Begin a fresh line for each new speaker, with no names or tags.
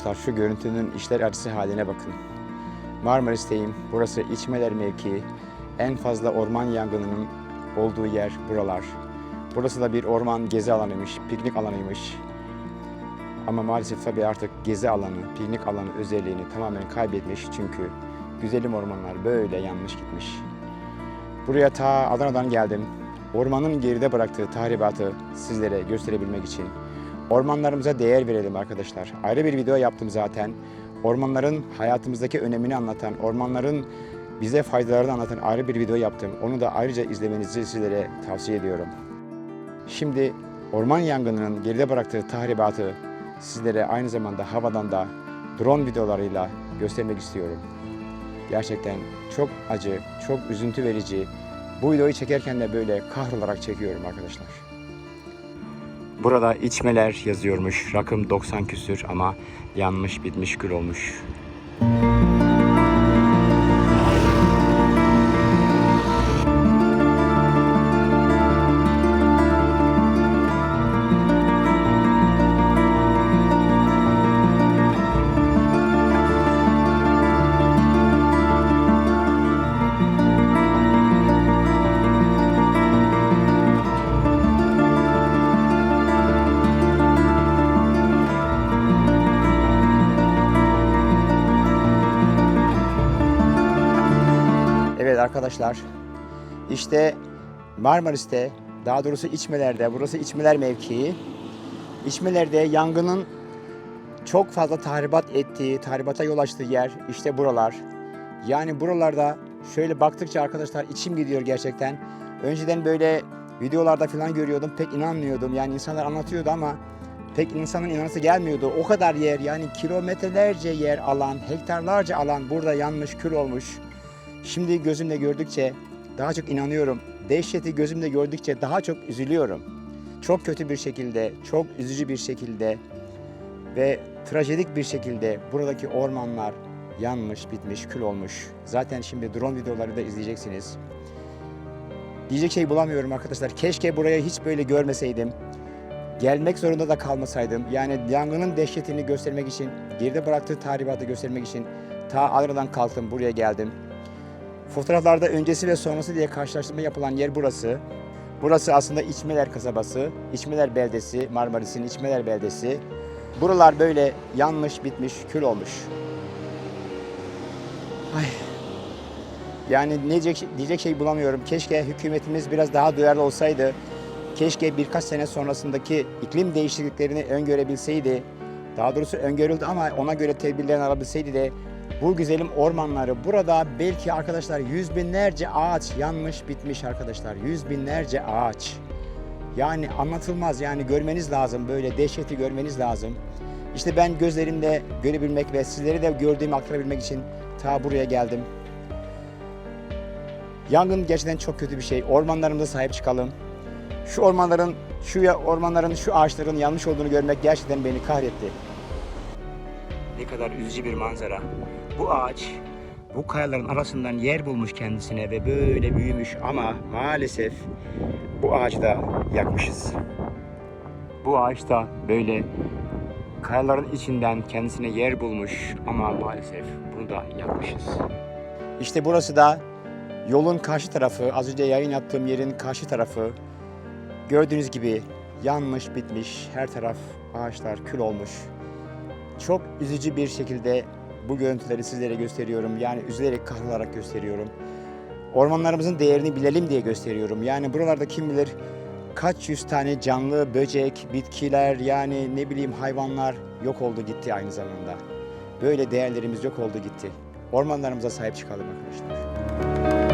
arkadaşlar şu görüntünün işler acısı haline bakın. Marmaris'teyim. Burası İçmeler mevkii. En fazla orman yangınının olduğu yer buralar. Burası da bir orman gezi alanıymış, piknik alanıymış. Ama maalesef tabii artık gezi alanı, piknik alanı özelliğini tamamen kaybetmiş çünkü güzelim ormanlar böyle yanmış gitmiş. Buraya ta Adana'dan geldim. Ormanın geride bıraktığı tahribatı sizlere gösterebilmek için. Ormanlarımıza değer verelim arkadaşlar. Ayrı bir video yaptım zaten. Ormanların hayatımızdaki önemini anlatan, ormanların bize faydalarını anlatan ayrı bir video yaptım. Onu da ayrıca izlemenizi sizlere tavsiye ediyorum. Şimdi orman yangınının geride bıraktığı tahribatı sizlere aynı zamanda havadan da drone videolarıyla göstermek istiyorum. Gerçekten çok acı, çok üzüntü verici. Bu videoyu çekerken de böyle kahrolarak çekiyorum arkadaşlar. Burada içmeler yazıyormuş. Rakım 90 küsür ama yanmış bitmiş kül olmuş. Arkadaşlar, işte Marmaris'te, daha doğrusu İçmeler'de, burası İçmeler mevkii. İçmeler'de yangının çok fazla tahribat ettiği, tahribata yol açtığı yer işte buralar. Yani buralarda şöyle baktıkça arkadaşlar içim gidiyor gerçekten. Önceden böyle videolarda falan görüyordum, pek inanmıyordum. Yani insanlar anlatıyordu ama pek insanın inanası gelmiyordu. O kadar yer yani kilometrelerce yer alan, hektarlarca alan burada yanmış, kül olmuş. Şimdi gözümle gördükçe daha çok inanıyorum. Dehşeti gözümle gördükçe daha çok üzülüyorum. Çok kötü bir şekilde, çok üzücü bir şekilde ve trajedik bir şekilde buradaki ormanlar yanmış, bitmiş, kül olmuş. Zaten şimdi drone videoları da izleyeceksiniz. Diyecek şey bulamıyorum arkadaşlar. Keşke buraya hiç böyle görmeseydim. Gelmek zorunda da kalmasaydım. Yani yangının dehşetini göstermek için, geride bıraktığı tahribatı göstermek için ta Adana'dan kalktım, buraya geldim. Fotoğraflarda öncesi ve sonrası diye karşılaştırma yapılan yer burası. Burası aslında İçmeler kasabası, İçmeler beldesi, Marmaris'in İçmeler beldesi. Buralar böyle yanmış, bitmiş, kül olmuş. Ay. Yani ne diyecek, diyecek şey bulamıyorum. Keşke hükümetimiz biraz daha duyarlı olsaydı. Keşke birkaç sene sonrasındaki iklim değişikliklerini öngörebilseydi. Daha doğrusu öngörüldü ama ona göre tedbirlerini alabilseydi de bu güzelim ormanları burada belki arkadaşlar yüz binlerce ağaç yanmış bitmiş arkadaşlar. Yüz binlerce ağaç. Yani anlatılmaz yani görmeniz lazım böyle dehşeti görmeniz lazım. İşte ben gözlerimle görebilmek ve sizleri de gördüğümü aktarabilmek için ta buraya geldim. Yangın gerçekten çok kötü bir şey. Ormanlarımıza sahip çıkalım. Şu ormanların, şu ormanların, şu ağaçların yanmış olduğunu görmek gerçekten beni kahretti. Ne kadar üzücü bir manzara. Bu ağaç bu kayaların arasından yer bulmuş kendisine ve böyle büyümüş ama maalesef bu ağacı da yakmışız. Bu ağaç da böyle kayaların içinden kendisine yer bulmuş ama maalesef bunu da yakmışız. İşte burası da yolun karşı tarafı, az önce yayın yaptığım yerin karşı tarafı. Gördüğünüz gibi yanmış bitmiş, her taraf ağaçlar kül olmuş. Çok üzücü bir şekilde bu görüntüleri sizlere gösteriyorum. Yani üzülerek kahrolarak gösteriyorum. Ormanlarımızın değerini bilelim diye gösteriyorum. Yani buralarda kim bilir kaç yüz tane canlı, böcek, bitkiler yani ne bileyim hayvanlar yok oldu gitti aynı zamanda. Böyle değerlerimiz yok oldu gitti. Ormanlarımıza sahip çıkalım arkadaşlar.